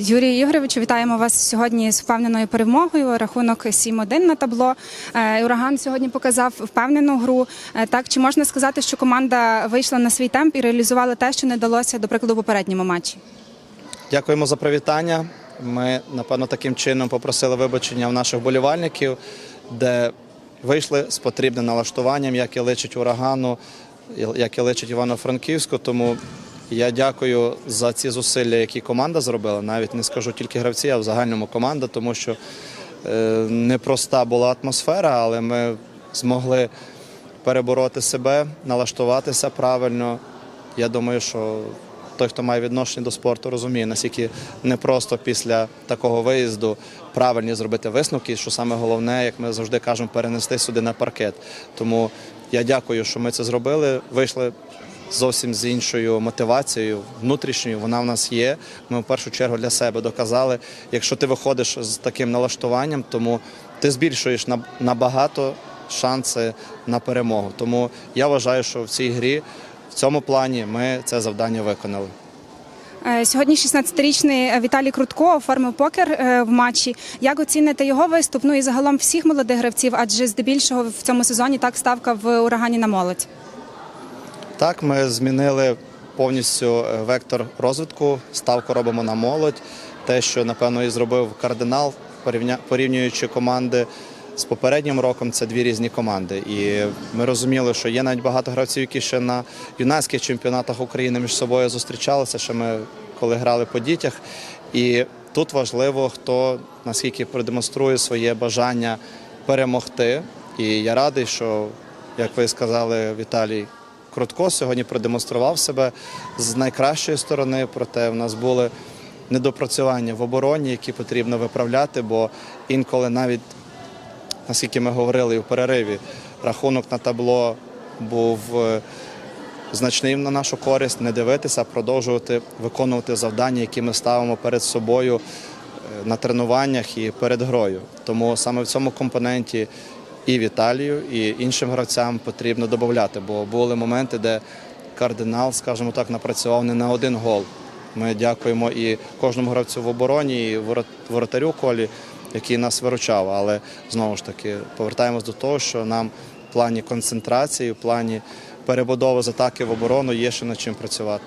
Юрію Ігоровичу, вітаємо вас сьогодні з впевненою перемогою. Рахунок 7-1 на табло. Е, Ураган сьогодні показав впевнену гру. Е, Так чи можна сказати, що команда вийшла на свій темп і реалізувала те, що не вдалося, до прикладу, у попередньому матчі? Дякуємо за привітання. Ми, напевно, таким чином попросили вибачення в наших болівальників, де вийшли з потрібним налаштуванням, як і личить урагану, як і личить Івано-Франківську. Тому я дякую за ці зусилля, які команда зробила. Навіть не скажу тільки гравці, а в загальному команда, тому що е, непроста була атмосфера, але ми змогли перебороти себе, налаштуватися правильно. Я думаю, що той, хто має відношення до спорту, розуміє, наскільки непросто після такого виїзду правильні зробити висновки, що саме головне, як ми завжди кажемо, перенести сюди на паркет. Тому я дякую, що ми це зробили. Вийшли зовсім з іншою мотивацією, внутрішньою. Вона в нас є. Ми в першу чергу для себе доказали. Якщо ти виходиш з таким налаштуванням, тому ти збільшуєш набагато шанси на перемогу. Тому я вважаю, що в цій грі. В цьому плані ми це завдання виконали. Е, Сьогодні 16-річний Віталій Крутко оформив покер е, в матчі. Як оціните його виступ? Ну і загалом всіх молодих гравців, адже здебільшого в цьому сезоні так ставка в урагані на молодь. Так, ми змінили повністю е, вектор розвитку, ставку робимо на молодь. Те, що напевно і зробив кардинал, порівнюючи команди з попереднім роком, це дві різні команди. І ми розуміли, що є навіть багато гравців, які ще на юнацьких чемпіонатах України між собою зустрічалися, ще ми коли грали по дітях. І тут важливо, хто наскільки продемонструє своє бажання перемогти. І я радий, що, як ви сказали, Віталій Крутко сьогодні продемонстрував себе з найкращої сторони, проте в нас були недопрацювання в обороні, які потрібно виправляти, бо інколи навіть, наскільки ми говорили і в перериві, рахунок на табло був е, значним на нашу користь, не дивитися, а продовжувати виконувати завдання, які ми ставимо перед собою е, на тренуваннях і перед грою. Тому саме в цьому компоненті і Віталію, і іншим гравцям потрібно додати, бо були моменти, де кардинал, скажімо так, напрацював не на один гол. Ми дякуємо і кожному гравцю в обороні, і воротарю колі, який нас виручав. Але знову ж таки повертаємось до того, що нам в плані концентрації, в плані перебудови з атаки в оборону є ще над чим працювати.